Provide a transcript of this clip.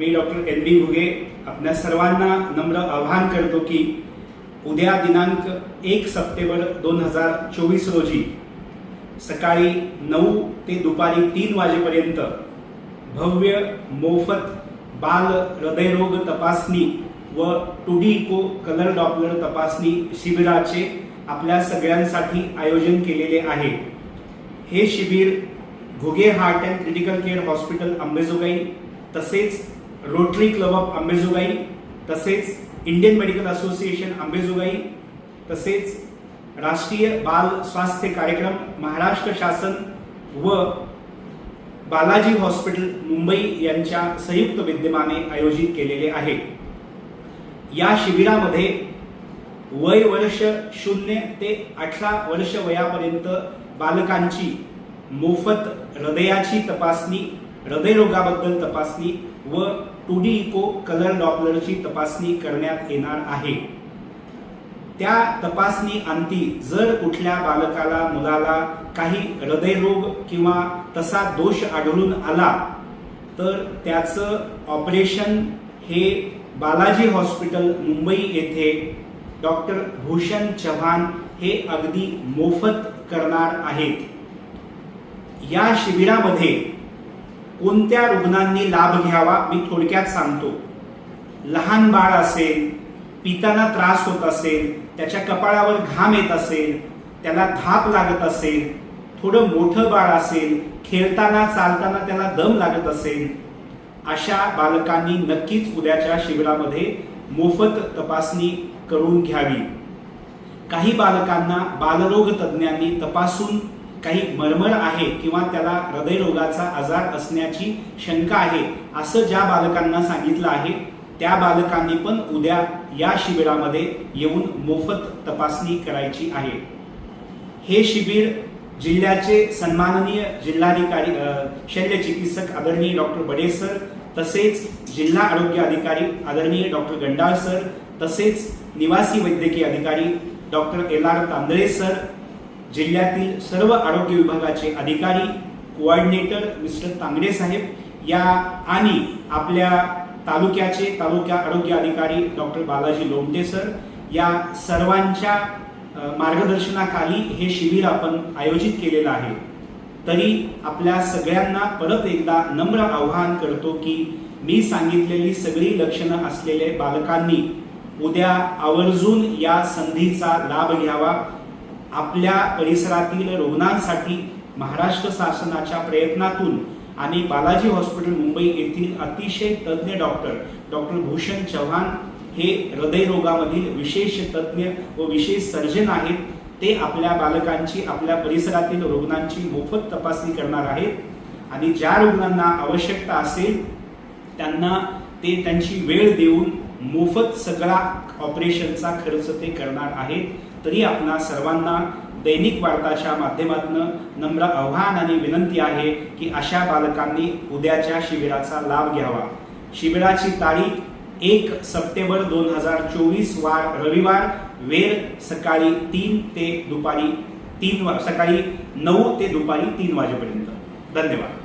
मी doctor N B Ghuge आपल्या सर्वांना नम्र आवाहन करतो की उद्या दिनांक एक सप्टेंबर दोन हजार चोवीस रोजी सकाळी नऊ ते दुपारी तीन वाजेपर्यंत भव्य मोफत बाल हृदयरोग तपासणी व टुडिको कलर डॉपलर तपासणी शिबिराचे आपल्या सगळ्यांसाठी आयोजन केलेले आहे. हे शिबिर Ghuge heart and critical care hospital Ambejogai तसेच रोटरी क्लब ऑफ अंबेजोगाई तसेच इंडियन मेडिकल असोसिएशन अंबेजोगाई तसेच राष्ट्रीय बाल स्वास्थ्य कार्यक्रम महाराष्ट्र शासन व बालाजी हॉस्पिटल मुंबई यांच्या संयुक्त विद्यमाने आयोजित केलेले आहे या शिबिरामध्ये वय वर्ष शून्य ते अठरा वर्ष वयापर्यंत बालकांची मोफत हृदयाची तपासणी हृदयरोगाबद्दल तपासणी व टू डी इको कलर डॉपलरची तपासणी करण्यात येणार आहे. त्या तपासणी अंती जर कुठल्या बालकाला मुलाला काही हृदयरोग किंवा तसा दोष आढळून आला तर त्याचं ऑपरेशन हे बालाजी हॉस्पिटल मुंबई येथे डॉक्टर भूषण चव्हाण हे अगदी मोफत करणार आहेत. या शिबिरामध्ये कोणत्या रुग्णांनी लाभ घ्यावा मी थोडक्यात सांगतो. लहान बाळ असेल पिताना त्रास होत असेल त्याच्या कपाळावर घाम येत असेल त्याला धाप लागत असेल थोडं मोठं बाळ असेल खेळताना चालताना त्याला दम लागत असेल अशा बालकांनी नक्कीच उद्याच्या शिबिरामध्ये मोफत तपासणी करून घ्यावी. काही बालकांना बालरोग तज्ज्ञांनी तपासून काही मरमर आहे किंवा त्याला हृदयरोगाचा आजार असण्याची शंका आहे असं ज्या बालकांना सांगितलं आहे त्या बालकांनी पण उद्या या शिबिरामध्ये येऊन मोफत तपासणी करायची आहे. हे शिबिर जिल्ह्याचे सन्माननीय जिल्हाधिकारी शल्य चिकित्सक आदरणीय डॉक्टर बडे सर तसेच जिल्हा आरोग्य अधिकारी आदरणीय डॉक्टर गंडाळ सर तसेच निवासी वैद्यकीय अधिकारी doctor L R Tandale sir जिल्ह्यातील सर्व आरोग्य विभागाचे अधिकारी कोऑर्डिनेटर मिस्टर तांगडे साहेब या आणि आपल्या तालुक्याचे तालुका आरोग्य अधिकारी डॉक्टर बालाजी लोमटे सर या सर्वांच्या मार्गदर्शनाखाली हे शिबिर आपण आयोजित केलेलं आहे. तरी आपल्या सगळ्यांना परत एकदा नम्र आव्हान करतो की मी सांगितलेली सगळी लक्षणं असलेले बालकांनी उद्या आवर्जून या संधीचा लाभ घ्यावा. आपल्या परिसरातील रुग्णांसाठी महाराष्ट्र शासनाच्या प्रयत्नातून आणि बालाजी हॉस्पिटल मुंबई येथील अतिशय तज्ज्ञ डॉक्टर डॉक्टर भूषण चव्हाण हे हृदयरोगामधील विशेष तज्ज्ञ व विशेष सर्जन आहेत. ते आपल्या बालकांची आपल्या परिसरातील रुग्णांची मोफत तपासणी करणार आहेत. आणि ज्या रुग्णांना आवश्यकता असेल त्यांना ते त्यांची वेळ देऊन मोफत सगळा ऑपरेशनचा खर्च ते करणार आहेत. तरी आपणा सर्वांना दैनिक वार्ताच्या माध्यमातून नम्र आव्हान आणि विनंती आहे की अशा बालकांनी उद्याच्या शिबिराचा लाभ घ्यावा. शिबिराची तारीख एक सप्टेंबर दोन हजार चोवीस वार रविवार वेळ सकाळी तीन ते दुपारी तीन वा सकाळी नऊ ते दुपारी तीन वाजेपर्यंत. धन्यवाद.